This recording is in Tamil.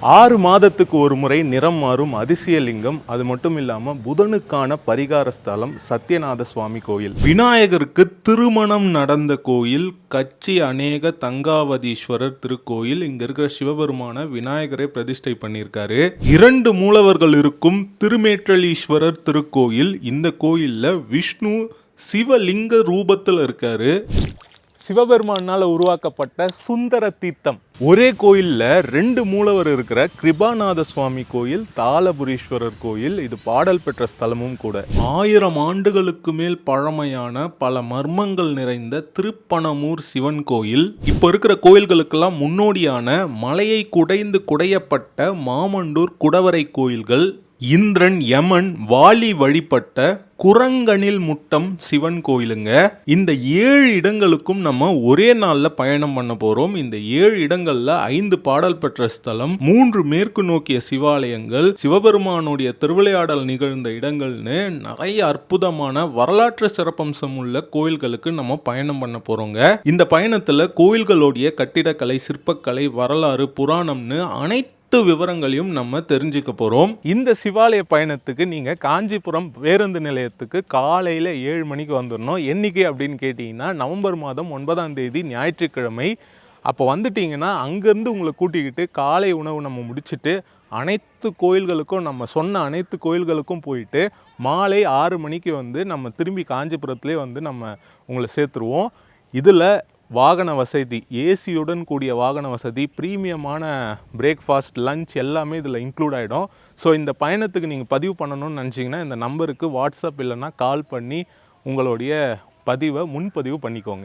ஆறு மாதத்துக்கு ஒரு முறை நிறம் மாறும் அதிசயலிங்கம். அது மட்டும் இல்லாம புதனுக்கான பரிகார ஸ்தலம் சத்யநாத சுவாமி கோயில். விநாயகருக்கு திருமணம் நடந்த கோயில் கச்சி அநேக தங்காவதீஸ்வரர் திருக்கோயில். இங்க இருக்கிற சிவபெருமான விநாயகரை பிரதிஷ்டை பண்ணியிருக்காரு. இரண்டு மூலவர்கள் இருக்கும் திருமேற்றலீஸ்வரர் திருக்கோயில். இந்த கோயில்ல விஷ்ணு சிவலிங்க ரூபத்தில் இருக்காரு. சிவபெருமானால் உருவாக்கப்பட்ட சுந்தர தீர்த்தம். ஒரே கோயிலில் ரெண்டு மூலவர் இருக்கிற கிருபாநாத சுவாமி கோயில் தாளபுரீஸ்வரர் கோயில் இது பாடல் பெற்ற ஸ்தலமும் கூட. ஆயிரம் ஆண்டுகளுக்கு மேல் பழமையான பல மர்மங்கள் நிறைந்த திருப்பணமூர் சிவன் கோயில். இப்போ இருக்கிற கோயில்களுக்கெல்லாம் முன்னோடியான மலையை குடைந்து குடையப்பட்ட மாமண்டூர் குடவரை கோயில்கள் இந்திரன் யமன் வாலி வழிபட்ட குரங்கனில் முட்டம் சிவன் கோயிலுங்க. இந்த ஏழு இடங்களுக்கும் நம்ம ஒரே நாளில் பயணம் பண்ண போகிறோம் இந்த ஏழு இடங்களில் ஐந்து பாடல் பெற்ற ஸ்தலம் மூன்று மேற்கு நோக்கிய சிவாலயங்கள் சிவபெருமானுடைய திருவிளையாடல் நிகழ்ந்த இடங்கள்னு நிறைய அற்புதமான வரலாற்று சிறப்பம்சம் உள்ள கோயில்களுக்கு நம்ம பயணம் பண்ண போகிறோங்க இந்த பயணத்தில் கோயில்களுடைய கட்டிடக்கலை சிற்பக்கலை வரலாறு புராணம்னு அனைத்து அனைத்து விவரங்களையும் நம்ம தெரிஞ்சுக்க போகிறோம் இந்த சிவாலய பயணத்துக்கு நீங்கள் காஞ்சிபுரம் பேருந்து நிலையத்துக்கு காலையில் ஏழு மணிக்கு வந்துடணும் என்றைக்கு அப்படின்னு கேட்டிங்கன்னா நவம்பர் மாதம் ஒன்பதாம் தேதி ஞாயிற்றுக்கிழமை. அப்போ வந்துட்டிங்கன்னா அங்கேருந்து உங்களை கூட்டிக்கிட்டு காலை உணவு நம்ம முடிச்சுட்டு அனைத்து கோயில்களுக்கும் நம்ம சொன்ன அனைத்து கோயில்களுக்கும் போயிட்டு மாலை ஆறு மணிக்கு வந்து நம்ம திரும்பி காஞ்சிபுரத்துலேயே வந்து நம்ம உங்களை சேர்த்துருவோம். இதில் வாகன வசதி ஏசியுடன் கூடிய வாகன வசதி ப்ரீமியமான பிரேக்ஃபாஸ்ட் லஞ்ச் எல்லாமே இதில் இன்க்ளூட் ஆகிடும் ஸோ இந்த பயணத்துக்கு நீங்கள் பதிவு பண்ணணும்னு நினச்சிங்கன்னா இந்த நம்பருக்கு வாட்ஸ்அப் இல்லைன்னா கால் பண்ணி உங்களுடைய பதிவை முன்பதிவு பண்ணிக்கோங்க.